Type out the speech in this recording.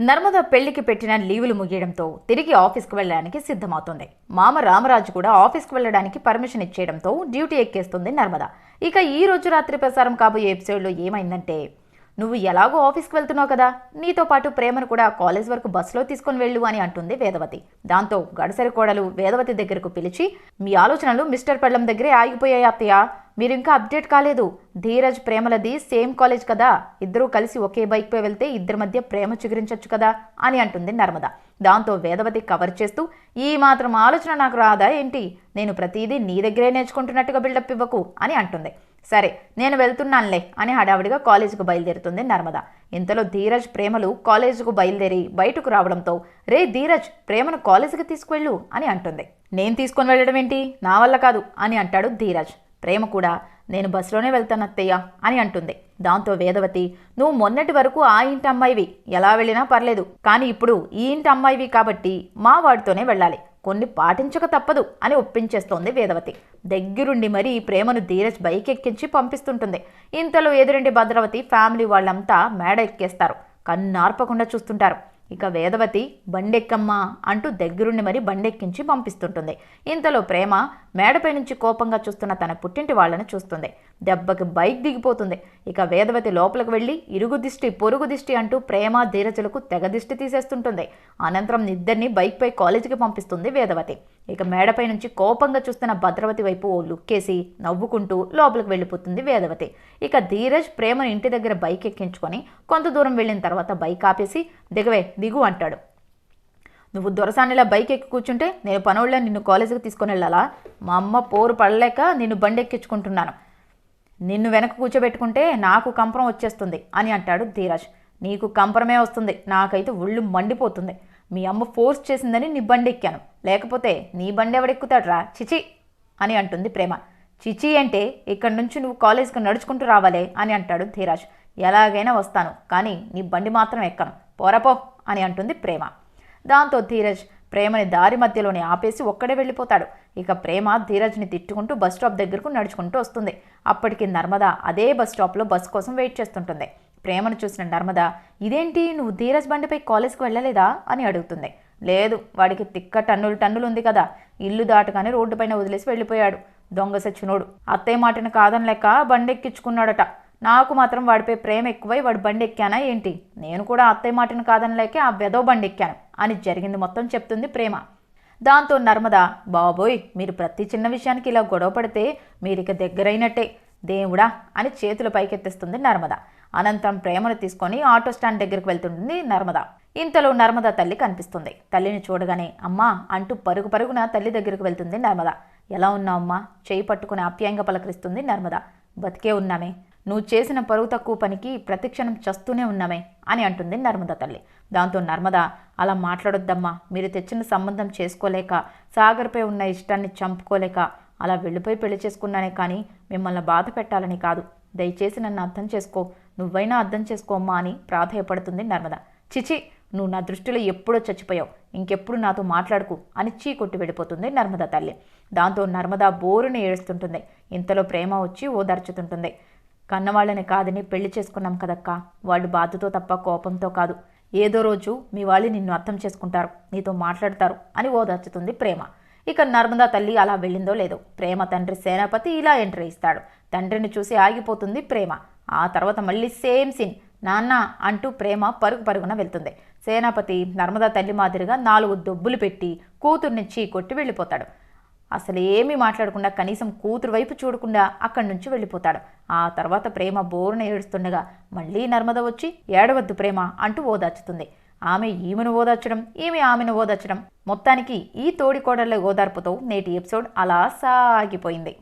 నర్మద పెళ్ళికి పెట్టిన లీవులు ముగియడంతో తిరిగి ఆఫీస్కి వెళ్ళడానికి సిద్ధమవుతుంది. మామ రామరాజు కూడా ఆఫీస్కి వెళ్ళడానికి పర్మిషన్ ఇచ్చేయడంతో డ్యూటీ ఎక్కేస్తుంది నర్మద. ఇక ఈ రోజు రాత్రి ప్రసారం కాబోయే ఎపిసోడ్లో ఏమైందంటే నువ్వు ఎలాగో ఆఫీస్కి వెళ్తున్నావు కదా నీతో పాటు ప్రేమను కూడా కాలేజ్ వరకు బస్సులో తీసుకొని వెళ్ళు అని అంటుంది వేదవతి. దాంతో గడసరి కోడలు వేదవతి దగ్గరకు పిలిచి మీ ఆలోచనలు మిస్టర్ పెళ్ళం దగ్గరే ఆగిపోయాయి అత్తయ్య. మీరు ఇంకా అప్డేట్ కాలేదు. ధీరజ్ ప్రేమలది సేమ్ కాలేజ్ కదా. ఇద్దరూ కలిసి ఒకే బైక్పై వెళ్తే ఇద్దరి మధ్య ప్రేమ చిగురించవచ్చు కదా అని అంటుంది నర్మద. దాంతో వేదవతి కవర్ చేస్తూ ఈ మాత్రం ఆలోచన నాకు రాదా ఏంటి? నేను ప్రతిదీ నీ దగ్గరే నేర్చుకుంటున్నట్టుగా బిల్డప్ ఇవ్వకు అని అంటుంది. సరే నేను వెళ్తున్నానులే అని హడావిడిగా కాలేజీకి బయలుదేరుతుంది నర్మద. ఇంతలో ధీరజ్ ప్రేమలు కాలేజీకు బయలుదేరి బయటకు రావడంతో రే ధీరజ్ ప్రేమను కాలేజీకి తీసుకువెళ్ళు అని అంటుంది. నేను తీసుకొని వెళ్ళడం ఏంటి నా వల్ల కాదు అని అంటాడు ధీరజ్. ప్రేమ కూడా నేను బస్సులోనే వెళ్తాను అత్తయ్య అని అంటుంది. దాంతో వేదవతి నువ్వు మొన్నటి వరకు ఆ ఇంటి అమ్మాయివి. ఎలా వెళ్ళినా పర్లేదు. కానీ ఇప్పుడు ఈ ఇంటి అమ్మాయివి కాబట్టి మా వాడితోనే వెళ్ళాలి. కొన్ని పాటించక తప్పదు అని ఒప్పించేస్తోంది వేదవతి. దగ్గరుండి మరీ ప్రేమను ధీరజ్ బైక్ ఎక్కించి పంపిస్తుంటుంది. ఇంతలో ఎదురింటి భద్రవతి ఫ్యామిలీ వాళ్ళంతా మేడ ఎక్కేస్తారు. కన్నార్పకుండా చూస్తుంటారు. ఇక వేదవతి బండెక్కమ్మా అంటూ దగ్గరుండి మరి బండెక్కించి పంపిస్తుంటుంది. ఇంతలో ప్రేమ మేడపై నుంచి కోపంగా చూస్తున్న తన పుట్టింటి వాళ్ళని చూస్తుంది. దెబ్బకి బైక్ దిగిపోతుంది. ఇక వేదవతి లోపలికి వెళ్ళి ఇరుగు దిష్టి పొరుగు దిష్టి అంటూ ప్రేమ ధీరజులకు తెగ దిష్టి తీసేస్తుంటుంది. అనంతరం ఇద్దరిని బైక్పై కాలేజీకి పంపిస్తుంది వేదవతి. ఇక మేడపై నుంచి కోపంగా చూస్తున్న భద్రవతి వైపు ఓ లుక్కేసి నవ్వుకుంటూ లోపలికి వెళ్ళిపోతుంది వేదవతి. ఇక ధీరజ్ ప్రేమను ఇంటి దగ్గర బైక్ ఎక్కించుకొని కొంత దూరం వెళ్ళిన తర్వాత బైక్ ఆపేసి దిగవే దిగు అంటాడు. నువ్వు దొరసానిలా బైక్ ఎక్కి కూర్చుంటే నేను పనోళ్ళ నిన్ను కాలేజీకి తీసుకొని వెళ్ళాలా? మా అమ్మ పోరు పడలేక నిన్ను బండి ఎక్కించుకుంటున్నాను నిన్ను వెనక కూర్చోబెట్టుకుంటే నాకు కంపరం వచ్చేస్తుంది అని అంటాడు ధీరాజ్. నీకు కంపరమే వస్తుంది. నాకైతే ఒళ్ళు మండిపోతుంది. మీ అమ్మ ఫోర్స్ చేసిందని నీ బండి ఎక్కాను లేకపోతే నీ బండి ఎవడెక్కుతాడ్రా చిచి! అని అంటుంది ప్రేమ. చిచి అంటే ఇక్కడి నుంచి నువ్వు కాలేజ్కి నడుచుకుంటూ రావాలే అని అంటాడు ధీరాజ్. ఎలాగైనా వస్తాను కానీ నీ బండి మాత్రం ఎక్కను. పోరపో అని అంటుంది ప్రేమ. దాంతో ధీరజ్ ప్రేమని దారి మధ్యలోనే ఆపేసి ఒక్కడే వెళ్ళిపోతాడు. ఇక ప్రేమ ధీరజ్ని తిట్టుకుంటూ బస్ స్టాప్ దగ్గరకు నడుచుకుంటూ వస్తుంది. అప్పటికి నర్మద అదే బస్ స్టాప్లో బస్ కోసం వెయిట్ చేస్తుంటుంది. ప్రేమను చూసిన నర్మద ఇదేంటి? నువ్వు ధీరజ్ బండిపై కాలేజ్కి వెళ్ళలేదా? అని అడుగుతుంది. లేదు వాడికి తిక్క టన్నులు టన్నులు ఉంది కదా. ఇల్లు దాటగానే రోడ్డుపైన వదిలేసి వెళ్ళిపోయాడు. దొంగ సచ్చినోడు. అత్తయ్య మాటను కాదని లెక్క బండెక్కించుకున్నాడట నాకు మాత్రం వాడిపై ప్రేమ ఎక్కువై వాడు బండి ఎక్కానా ఏంటి? నేను కూడా అత్తయ్య మాటను కాదని లేకే ఆ వెదో బండి ఎక్కాను. అని జరిగింది మొత్తం చెప్తుంది ప్రేమ. దాంతో నర్మద బాబోయ్ మీరు ప్రతి చిన్న విషయానికి ఇలా గొడవ పడితే మీరిక దగ్గరైనట్టే దేవుడా అని చేతులు పైకెత్తిస్తుంది నర్మద. అనంతరం ప్రేమను తీసుకొని ఆటో స్టాండ్ దగ్గరికి వెళ్తుంది నర్మద. ఇంతలో నర్మద తల్లి కనిపిస్తుంది. తల్లిని చూడగానే అమ్మా అంటూ పరుగు పరుగున తల్లి దగ్గరికి వెళ్తుంది నర్మద. ఎలా ఉన్నావు అమ్మా? చేయి పట్టుకుని ఆప్యాయంగా పలకరిస్తుంది నర్మద. బతికే ఉన్నామే. నువ్వు చేసిన పరువు తక్కువ పనికి ప్రతిక్షణం చస్తూనే ఉన్నామే అని అంటుంది నర్మద తల్లి. దాంతో నర్మద అలా మాట్లాడొద్దమ్మా. మీరు తెచ్చిన సంబంధం చేసుకోలేక సాగర్పై ఉన్న ఇష్టాన్ని చంపుకోలేక అలా వెళ్ళిపోయి పెళ్ళి చేసుకున్నానే కానీ మిమ్మల్ని బాధ పెట్టాలని కాదు. దయచేసి నన్ను అర్థం చేసుకో. నువ్వైనా అర్థం చేసుకోమ్మా అని ప్రాధేయపడుతుంది నర్మద. చిచి నువ్వు నా దృష్టిలో ఎప్పుడో చచ్చిపోయావు. ఇంకెప్పుడు నాతో మాట్లాడుకు అని చీ కొట్టి వెళ్ళిపోతుంది నర్మద తల్లి. దాంతో నర్మద బోరుని ఏడుస్తుంటుంది. ఇంతలో ప్రేమ వచ్చి ఓదార్చుతుంటుంది. కన్నవాళ్ళని కాదని పెళ్ళి చేసుకున్నాం కదక్కా. వాళ్ళు బాధతో తప్ప కోపంతో కాదు. ఏదో రోజు మీ వాళ్ళు నిన్ను అర్థం చేసుకుంటారు. నీతో మాట్లాడతారు అని ఓదార్చుతుంది ప్రేమ. ఇక నర్మదా తల్లి అలా వెళ్ళిందో లేదో. ప్రేమ తండ్రి సేనాపతి ఇలా ఎంట్రీ ఇస్తాడు. తండ్రిని చూసి ఆగిపోతుంది ప్రేమ. ఆ తర్వాత మళ్ళీ సేమ్ సీన్. నాన్న అంటూ ప్రేమ పరుగు పరుగున వెళ్తుంది. సేనాపతి నర్మదా తల్లి మాదిరిగా నాలుగు దొబ్బులు పెట్టి కూతుర్ని చీ కొట్టి వెళ్ళిపోతాడు. అసలు ఏమీ మాట్లాడకుండా కనీసం కూతురు వైపు చూడకుండా అక్కడి నుంచి వెళ్ళిపోతాడు. ఆ తర్వాత ప్రేమ బోరున ఏడుస్తుండగా మళ్ళీ నర్మద వచ్చి ఏడవద్దు ప్రేమ అంటూ ఓదార్చుతుంది. ఆమె ఈమెను ఓదార్చడం ఈమె ఆమెను ఓదార్చడం మొత్తానికి ఈ తోడికోడళ్ళ ఓదార్పుతో నేటి ఎపిసోడ్ అలా సాగిపోయింది.